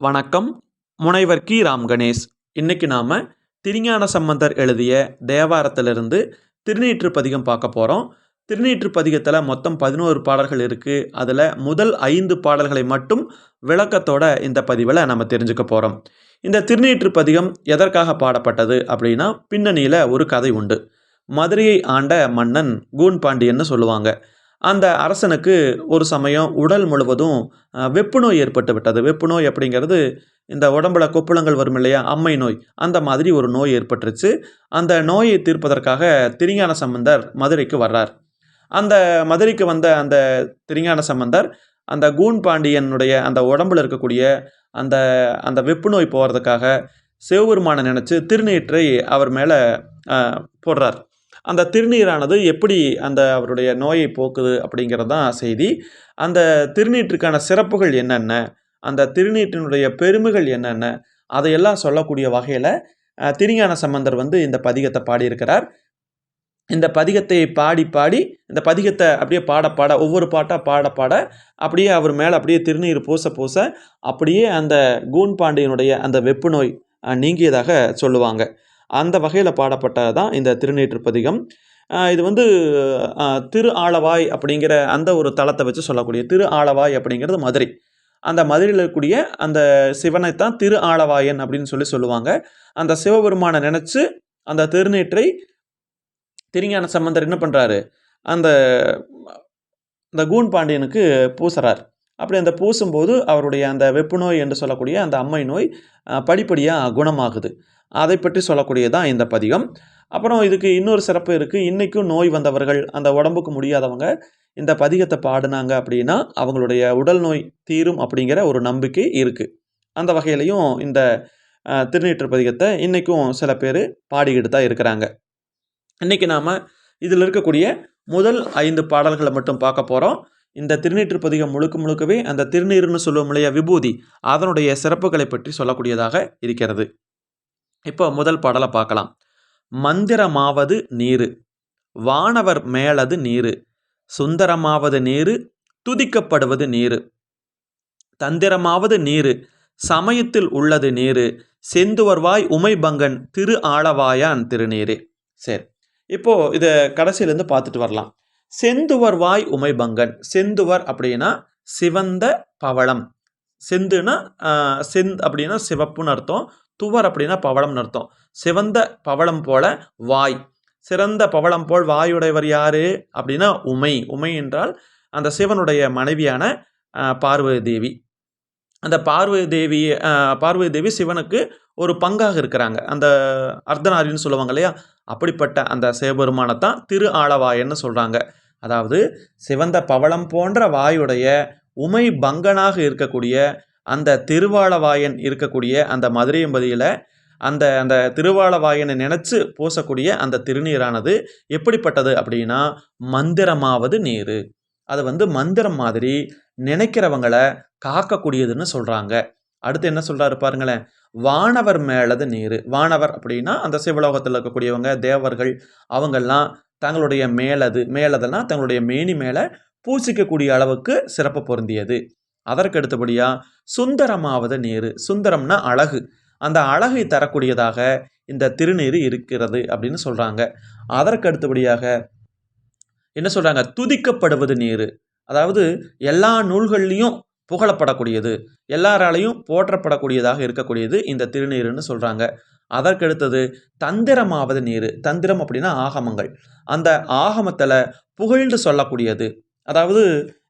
வணக்கம். முனைவர் கி. ராம் கணேஷ். இன்னைக்கு நாம் திருஞான சம்பந்தர் எழுதிய தேவாரத்திலிருந்து திருநீற்று பதிகம் பார்க்க போகிறோம் திருநீற்று பதிகத்தில் மொத்தம் பதினோரு பாடல்கள் இருக்குது அதில் முதல் ஐந்து பாடல்களை மட்டும் விளக்கத்தோட இந்த பதிவில் நம்ம தெரிஞ்சுக்க போகிறோம் இந்த திருநீற்று பதிகம் எதற்காக பாடப்பட்டது அப்படின்னா பின்னணியில் ஒரு கதை உண்டு. மதுரையை ஆண்ட மன்னன் கூன் பாண்டியன்னு சொல்லுவாங்க. அந்த அரசனுக்கு ஒரு சமயம் உடல் முழுவதும் வெப்பு நோய் ஏற்பட்டு விட்டது. வெப்பு நோய் அப்படிங்கிறது இந்த உடம்புல கொப்புளங்கள் வரும் இல்லையா? அம்மை நோய். அந்த மாதிரி ஒரு நோய் ஏற்பட்டுருச்சு. அந்த நோயை தீர்ப்பதற்காக திருஞான சம்பந்தர் மதுரைக்கு வர்றார். அந்த மதுரைக்கு வந்த அந்த திருஞான சம்பந்தர் அந்த கூன் பாண்டியனுடைய அந்த உடம்புல இருக்கக்கூடிய அந்த அந்த வெப்பு நோய் போகிறதுக்காக சிவபெருமானை நினச்சி திருநீற்றை அவர் மேலே போடுறார். அந்த திருநீரானது எப்படி அந்த அவருடைய நோயை போக்குது அப்படிங்கிறது தான் செய்தி. அந்த திருநீற்றுக்கான சிறப்புகள் என்னென்ன? அந்த திருநீற்றினுடைய பெருமைகள் என்னென்ன? அதையெல்லாம் சொல்லக்கூடிய வகையில் திருஞான சம்பந்தர் வந்து இந்த பதிகத்தை பாடியிருக்கிறார். இந்த பதிகத்தை பாடி பாடி இந்த பதிகத்தை அப்படியே பாட பாட ஒவ்வொரு பாட்டாக பாட பாட அப்படியே அவர் மேலே அப்படியே திருநீர் பூச பூச அப்படியே அந்த கூன் பாண்டியனுடைய அந்த வெப்பு நோய் நீங்கியதாக சொல்லுவாங்க. அந்த வகையில் பாடப்பட்டது தான் இந்த திருநீற்று பதிகம் இது வந்து திரு ஆளவாய் அப்படிங்கிற அந்த ஒரு தளத்தை வச்சு சொல்லக்கூடிய திரு ஆளவாய் அப்படிங்கிறது மதுரை. அந்த மதுரையில் இருக்கக்கூடிய அந்த சிவனைத்தான் திரு ஆளவாயன் அப்படின்னு சொல்லி சொல்லுவாங்க. அந்த சிவபெருமானை நினச்சி அந்த திருநீற்றை திருஞான சம்பந்தர் என்ன பண்ணுறாரு அந்த அந்த கூன் பாண்டியனுக்கு பூசுறார். அப்படி அந்த பூசும்போது அவருடைய அந்த வெப்பு நோய் என்று சொல்லக்கூடிய அந்த அம்மை நோய் படிப்படியாக குணமாகுது. அதை பற்றி சொல்லக்கூடியதான் இந்த பதிகம். அப்புறம் இதுக்கு இன்னொரு சிறப்பு இருக்குது இன்றைக்கும் நோய் வந்தவர்கள் அந்த உடம்புக்கு முடியாதவங்க இந்த பதிகத்தை பாடினாங்க அப்படின்னா அவங்களுடைய உடல் நோய் தீரும் அப்படிங்கிற ஒரு நம்பிக்கை இருக்குது அந்த வகையிலையும் இந்த திருநீற்று பதிகத்தை இன்றைக்கும் சில பேர் பாடிக்கிட்டு தான் இருக்கிறாங்க. இன்றைக்கி நாம் இதில் இருக்கக்கூடிய முதல் ஐந்து பாடல்களை மட்டும் பார்க்க போகிறோம் இந்த திருநீற்று பதிகம் முழுக்க முழுக்கவே அந்த திருநீர்னு சொல்லுவோம் இல்லையா விபூதி அதனுடைய சிறப்புகளை பற்றி சொல்லக்கூடியதாக இருக்கிறது. இப்போ முதல் பாடலை பார்க்கலாம். மந்திரமாவது நீரு வானவர் மேலது நீரு சுந்தரமாவது நீரு துதிக்கப்படுவது நீரு. தந்திரமாவது நீரு சமயத்தில் உள்ளது நீரு செந்துவர்வாய் உமைபங்கன் திரு ஆளவாயான் திருநீரே. சரி இப்போ இதை கடைசியிலேருந்து பார்த்துட்டு வரலாம். செந்துவர்வாய் உமைபங்கன் செந்துவர் அப்படின்னா சிவந்த பவளம். செந்துனா செந்த் அப்படின்னா சிவப்புன்னு அர்த்தம். துவர் அப்படின்னா பவளம்னு அர்த்தம். சிவந்த பவளம் போல வாய். சிறந்த பவளம் போல் வாயுடையவர் யாரு? அப்படின்னா உமை. உமை என்றால் அந்த சிவனுடைய மனைவியான பார்வதி தேவி அந்த பார்வதி தேவி பார்வதி தேவி சிவனுக்கு ஒரு பங்காக இருக்கிறாங்க. அந்த அர்த்தநாரின்னு சொல்லுவாங்க இல்லையா? அப்படிப்பட்ட அந்த சிவபெருமானை தான் திரு ஆளவாயன்னு சொல்கிறாங்க அதாவது சிவந்த பவளம் போன்ற வாயுடைய உமை பங்கனாக இருக்கக்கூடிய அந்த திருவாளவாயன் இருக்கக்கூடிய அந்த மதுரையம்பதியில் அந்த அந்த திருவாளவாயனை நினச்சி பூசக்கூடிய அந்த திருநீரானது எப்படிப்பட்டது அப்படின்னா மந்திரமாவது நீர். அது வந்து மந்திரம் மாதிரி நினைக்கிறவங்களை காக்கக்கூடியதுன்னு சொல்கிறாங்க அடுத்து என்ன சொல்கிறாரு பாருங்களேன் வானவர் மேலது நீர். வானவர் அப்படின்னா அந்த சிவலோகத்தில் இருக்கக்கூடியவங்க தேவர்கள் அவங்கெல்லாம் தங்களுடைய மேலது மேலதுன்னா தங்களுடைய மேனி மேலே பூசிக்கக்கூடிய அளவுக்கு சிறப்பு பொருந்தியது. அதற்கு அடுத்தபடியாக சுந்தரமாவது நீர். சுந்தரம்னா அழகு. அந்த அழகை தரக்கூடியதாக இந்த திருநீர் இருக்கிறது அப்படின்னு சொல்கிறாங்க அதற்கு அடுத்தபடியாக என்ன சொல்கிறாங்க துதிக்கப்படுவது நீர். அதாவது எல்லா நூல்கள்லேயும் புகழப்படக்கூடியது. எல்லாராலையும் போற்றப்படக்கூடியதாக இருக்கக்கூடியது இந்த திருநீருன்னு சொல்கிறாங்க அதற்கடுத்தது தந்திரமாவது நீர். தந்திரம் அப்படின்னா ஆகமங்கள். அந்த ஆகமத்தில் புகழ்ந்து சொல்லக்கூடியது. அதாவது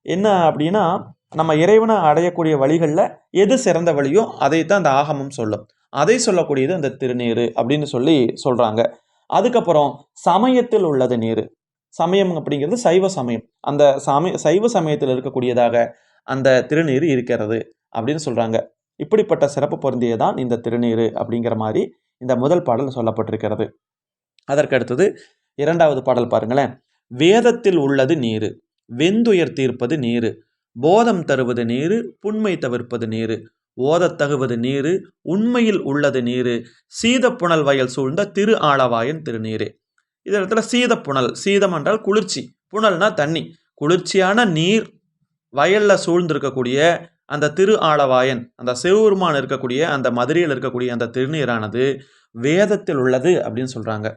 என்ன அப்படின்னா நம்ம இறைவனை அடையக்கூடிய வழிகளில் எது சிறந்த வழியோ அதை தான் அந்த ஆகமம் சொல்லும். அதை சொல்லக்கூடியது அந்த திருநீர் அப்படின்னு சொல்லி சொல்கிறாங்க அதுக்கப்புறம் சமயத்தில் உள்ளது நீர். சமயம் அப்படிங்கிறது சைவ சமயம். அந்த சமய சைவ சமயத்தில் இருக்கக்கூடியதாக அந்த திருநீர் இருக்கிறது அப்படின்னு சொல்கிறாங்க இப்படிப்பட்ட சிறப்பு பொருந்தியதான் இந்த திருநீர் அப்படிங்கிற மாதிரி இந்த முதல் பாடல் சொல்லப்பட்டிருக்கிறது. அதற்கு அடுத்தது இரண்டாவது பாடல் பாருங்களேன். வேதத்தில் உள்ளது நீர். வெந்துயர் தீர்ப்பது நீர். போதம் தருவது நீர் புண்மை தவிர்ப்பது நீர். ஓதத் தகுவது நீர் உண்மையில் உள்ளது நீர். சீதப்புணல் வயல் சூழ்ந்த திரு ஆளவாயன் திருநீரே. இந்த இடத்துல சீதப்புணல் சீதம் என்றால் குளிர்ச்சி. புனல்னா தண்ணி. குளிர்ச்சியான நீர் வயலில் சூழ்ந்திருக்கக்கூடிய அந்த திரு ஆளவாயன் அந்த சிவபெருமான் இருக்கக்கூடிய அந்த மதுரையில் இருக்கக்கூடிய அந்த திருநீரானது வேதத்தில் உள்ளது அப்படின்னு சொல்கிறாங்க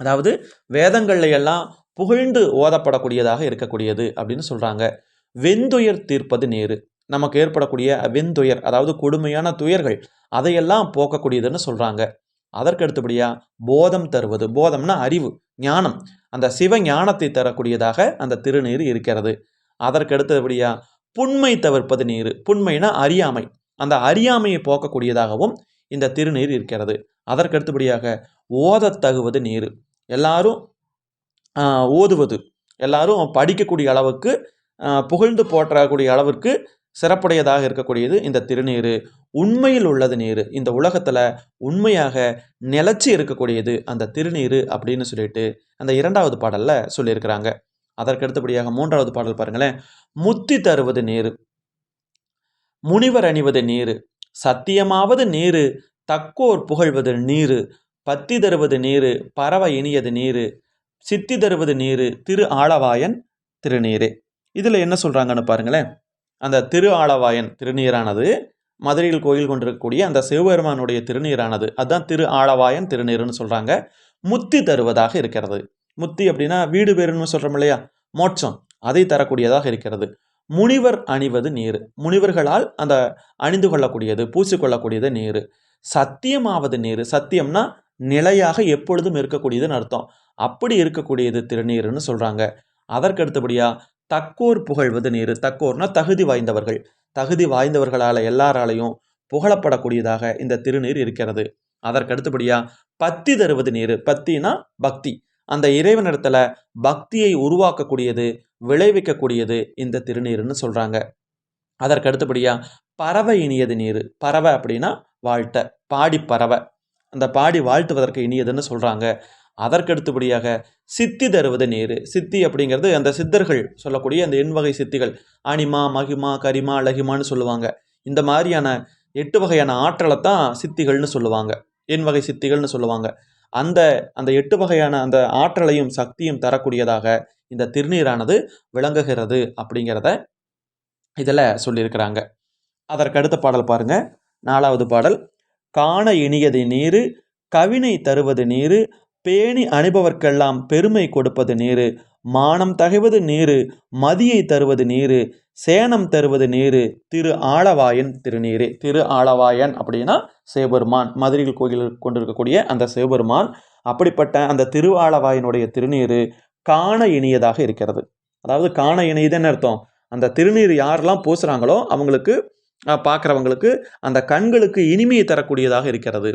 அதாவது வேதங்கள்ல எல்லாம் புகழ்ந்து ஓதப்படக்கூடியதாக இருக்கக்கூடியது அப்படின்னு சொல்கிறாங்க வெந்துயர் தீர்ப்பது நேரு. நமக்கு ஏற்படக்கூடிய வெந்துயர் அதாவது கொடுமையான துயர்கள் அதையெல்லாம் போக்கக்கூடியதுன்னு சொல்கிறாங்க அதற்கு அடுத்தபடியாக போதம் தருவது. போதம்னா அறிவு ஞானம். அந்த சிவ ஞானத்தை தரக்கூடியதாக அந்த திருநீர் இருக்கிறது. அதற்கு அடுத்தபடியாக புண்மை தவிர்ப்பது நீர். புண்மைனா அறியாமை. அந்த அறியாமையை போக்கக்கூடியதாகவும் இந்த திருநீர் இருக்கிறது. அதற்கு அடுத்தபடியாக ஓதத் தகுவது நீர். எல்லாரும் ஓதுவது. எல்லாரும் படிக்கக்கூடிய அளவுக்கு புகழ்ந்து போற்றக்கூடிய அளவிற்கு சிறப்புடையதாக இருக்கக்கூடியது இந்த திருநீர். உண்மையில் உள்ளது நீர். இந்த உலகத்தில் உண்மையாக நிலச்சி இருக்கக்கூடியது அந்த திருநீர் அப்படின்னு சொல்லிட்டு அந்த இரண்டாவது பாடலில் சொல்லியிருக்கிறாங்க. அதற்கு அடுத்தபடியாக மூன்றாவது பாடல் பாருங்களேன். முத்தி தருவது நீர். முனிவர் அணிவது நீர். சத்தியமாவது நீர். தக்கோர் புகழ்வது நீர். பத்தி தருவது நீரு. பறவை இனியது நீர். சித்தி தருவது நீர். திரு ஆளவாயன் திருநீரே. இதில் என்ன சொல்கிறாங்கன்னு பாருங்களேன். அந்த திரு ஆளவாயன் திருநீரானது மதுரையில் கோயில் கொண்டிருக்கக்கூடிய அந்த சிவபெருமானுடைய திருநீரானது அதுதான் திரு ஆளவாயன் திருநீருன்னு சொல்கிறாங்க முத்தி தருவதாக இருக்கிறது. முத்தி அப்படின்னா வீடு பேருன்னு சொல்கிறோம் இல்லையா? மோட்சம். அதை தரக்கூடியதாக இருக்கிறது. முனிவர் அணிவது நீர். முனிவர்களால் அந்த அணிந்து கொள்ளக்கூடியது பூசிக்கொள்ளக்கூடியது நீர். சத்தியமாவது நீர். சத்தியம்னா நிலையாக எப்பொழுதும் இருக்கக்கூடியதுன்னு அர்த்தம். அப்படி இருக்கக்கூடியது திருநீர்னு சொல்கிறாங்க அதற்கு அடுத்தபடியாக தக்கோர் புகழ்வது நீர். தக்கோர்னா தகுதி வாய்ந்தவர்கள். தகுதி வாய்ந்தவர்களால் எல்லாராலையும் புகழப்படக்கூடியதாக இந்த திருநீர் இருக்கிறது. அதற்கு அடுத்தபடியாக பத்தி தருவது நீர். பத்தினா பக்தி. அந்த இறைவனிடத்துல பக்தியை உருவாக்கக்கூடியது விளைவிக்கக்கூடியது இந்த திருநீர்னு சொல்கிறாங்க அதற்கு அடுத்தபடியாக பறவை இனியது நீர். பறவை அப்படின்னா வாழ்த்த. பாடி பறவை. அந்த பாடி வாழ்த்துவதற்கு இனியதுன்னு சொல்கிறாங்க அதற்கு அடுத்தபடியாக சித்தி தருவது நீர். சித்தி அப்படிங்கிறது அந்த சித்தர்கள் சொல்லக்கூடிய அந்த எண்வகை சித்திகள். அனிமா மகிமா கரிமா லகிமான்னு சொல்லுவாங்க. இந்த மாதிரியான எட்டு வகையான ஆற்றலை தான் சித்திகள்னு சொல்லுவாங்க. எண்வகை சித்திகள்னு சொல்லுவாங்க. அந்த அந்த எட்டு வகையான அந்த ஆற்றலையும் சக்தியும் தரக்கூடியதாக இந்த திருநீரானது விளங்குகிறது அப்படிங்கிறத இதில் சொல்லியிருக்கிறாங்க. அதற்கு அடுத்த பாடல் பாருங்கள் நாலாவது பாடல். காண இனியது நீரு கவினை தருவது நீரு பேணி அணிபவர்க்கெல்லாம் பெருமை கொடுப்பது நீரு மானம் தகைவது நீரு மதியை தருவது நீரு சேனம் தருவது நீரு திரு ஆளவாயன் திருநீரே. திரு ஆளவாயன் அப்படின்னா சிவபெருமான். மதுரையில் கோயில் கொண்டிருக்கக்கூடிய அந்த சிவபெருமான் அப்படிப்பட்ட அந்த திரு ஆளவாயனுடைய திருநீரு காண இனியதாக இருக்கிறது. அதாவது காண இனியதுன்னு அர்த்தம். அந்த திருநீர் யாரெல்லாம் பூசுகிறாங்களோ அவங்களுக்கு பார்க்குறவங்களுக்கு அந்த கண்களுக்கு இனிமையை தரக்கூடியதாக இருக்கிறது.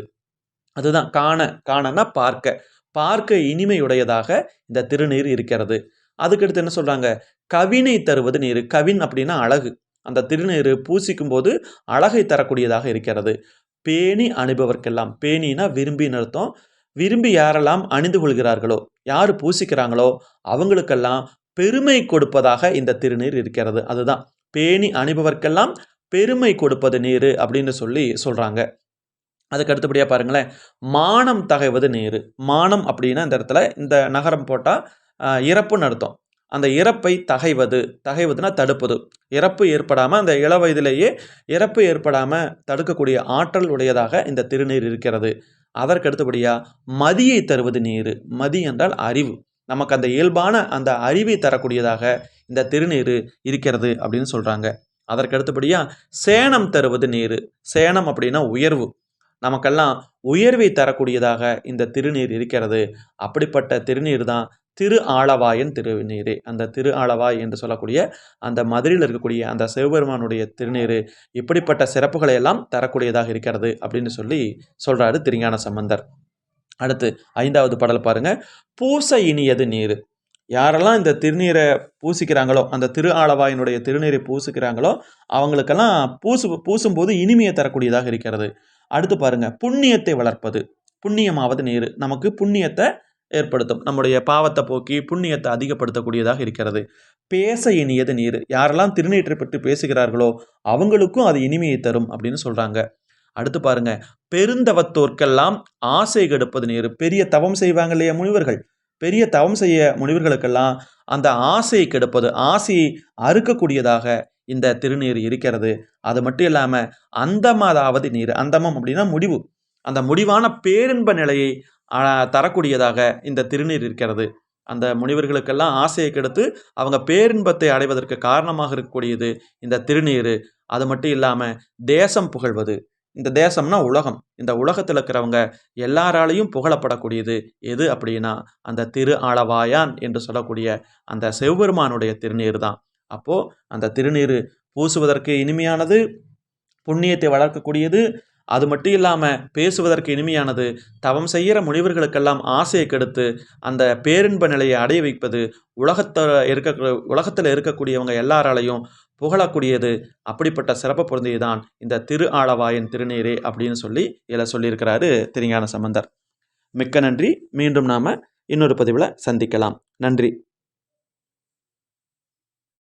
அதுதான் காண. காணன்னா பார்க்க. பார்க்க இனிமையுடையதாக இந்த திருநீர் இருக்கிறது. அதுக்கடுத்து என்ன சொல்கிறாங்க கவினை தருவது நீர். கவின் அப்படின்னா அழகு. அந்த திருநீர் பூசிக்கும் போது அழகை தரக்கூடியதாக இருக்கிறது. பேணி அணிபவர்க்கெல்லாம் பேணினா விரும்பின்னு அர்த்தம்? விரும்பி யாரெல்லாம் அணிந்து கொள்கிறார்களோ யார் பூசிக்கிறாங்களோ அவங்களுக்கெல்லாம் பெருமை கொடுப்பதாக இந்த திருநீர் இருக்கிறது. அதுதான். பேணி அணிபவர்க்கெல்லாம் பெருமை கொடுப்பது நீர் அப்படின்னு சொல்லி சொல்கிறாங்க அதுக்கு அடுத்தபடியாக பாருங்களேன். மானம் தகைவது நீர். மானம் அப்படின்னா இந்த இடத்துல இந்த நகரம் போட்டால் இறப்புன்னு அர்த்தம். அந்த இறப்பை தகைவது. தகைவதுனா தடுப்பது. இறப்பு ஏற்படாமல் அந்த இள வயதிலேயே இறப்பு ஏற்படாமல் தடுக்கக்கூடிய ஆற்றல் உடையதாக இந்த திருநீர் இருக்கிறது. அதற்கு அடுத்தபடியாக மதியை தருவது நீர். மதி என்றால் அறிவு. நமக்கு அந்த இயல்பான அந்த அறிவை தரக்கூடியதாக இந்த திருநீர் இருக்கிறது அப்படின்னு சொல்கிறாங்க அதற்கு அடுத்தபடியாக சேனம் தருவது நீர். சேனம் அப்படின்னா உயர்வு. நமக்கெல்லாம் உயர்வை தரக்கூடியதாக இந்த திருநீர் இருக்கிறது. அப்படிப்பட்ட திருநீர் தான் திரு ஆளவாயன் திருநீர். அந்த திரு ஆளவாய் என்று சொல்லக்கூடிய அந்த மதுரையில் இருக்கக்கூடிய அந்த சிவபெருமானுடைய திருநீர் இப்படிப்பட்ட சிறப்புகளை எல்லாம் தரக்கூடியதாக இருக்கிறது அப்படின்னு சொல்லி சொல்கிறாரு திருஞான சம்பந்தர். அடுத்து ஐந்தாவது பாடல் பாருங்க. பூச இனியது நீர். யாரெல்லாம் இந்த திருநீரை பூசிக்கிறாங்களோ அந்த திரு ஆளவாயினுடைய திருநீரை பூசிக்கிறாங்களோ அவங்களுக்கெல்லாம் பூசு பூசும்போது இனிமையை தரக்கூடியதாக இருக்கிறது. அடுத்து பாருங்க புண்ணியத்தை வளர்ப்பது. புண்ணியமாவது நீர் நமக்கு புண்ணியத்தை ஏற்படுத்தும். நம்முடைய பாவத்தை போக்கி புண்ணியத்தை அதிகப்படுத்தக்கூடியதாக இருக்கிறது. பேச இனியது நீர். யாரெல்லாம் திருநீற்றை பற்றி பேசுகிறார்களோ அவங்களுக்கும் அது இனிமையை தரும் அப்படின்னு சொல்றாங்க. அடுத்து பாருங்க பெருந்தவத்தோர்க்கெல்லாம் ஆசை கெடுப்பது நீர். பெரிய தவம் செய்வாங்க இல்லையா முனிவர்கள்? பெரிய தவம் செய்ய முனிவர்களுக்கெல்லாம் அந்த ஆசையை கெடுப்பது ஆசையை அறுக்கக்கூடியதாக இந்த திருநீர் இருக்கிறது. அது மட்டும் இல்லாமல் அந்தமாதாவது நீர் அந்தமம் அப்படின்னா முடிவு. அந்த முடிவான பேரின்ப நிலையை தரக்கூடியதாக இந்த திருநீர் இருக்கிறது. அந்த முனிவர்களுக்கெல்லாம் ஆசையை கெடுத்து அவங்க பேரின்பத்தை அடைவதற்கு காரணமாக இருக்கக்கூடியது இந்த திருநீர். அது மட்டும் இல்லாமல் தேசம் புகழ்வது. இந்த தேசம்னா உலகம். இந்த உலகத்தில் இருக்கிறவங்க எல்லாராலையும் புகழப்படக்கூடியது எது அப்படின்னா அந்த திரு ஆளவாயான் என்று சொல்லக்கூடிய அந்த சிவபெருமானுடைய திருநீர் தான் அப்போது அந்த திருநீர் பூசுவதற்கு இனிமையானது புண்ணியத்தை வளர்க்கக்கூடியது. அது மட்டும் இல்லாமல் பேசுவதற்கு இனிமையானது தவம் செய்கிற முனிவர்களுக்கெல்லாம் ஆசையை கெடுத்து அந்த பேரின்ப நிலையை அடைய வைப்பது உலகத்தில் இருக்க உலகத்தில் இருக்கக்கூடியவங்க எல்லாராலையும் புகழக்கூடியது அப்படிப்பட்ட சிறப்பு பொருந்தியதான் இந்த திரு ஆளவாயன் திருநீரே அப்படின்னு சொல்லி இதில் சொல்லியிருக்கிறாரு திருஞான சம்பந்தர். மிக்க நன்றி. மீண்டும் நாம் இன்னொரு பதிவில் சந்திக்கலாம். நன்றி.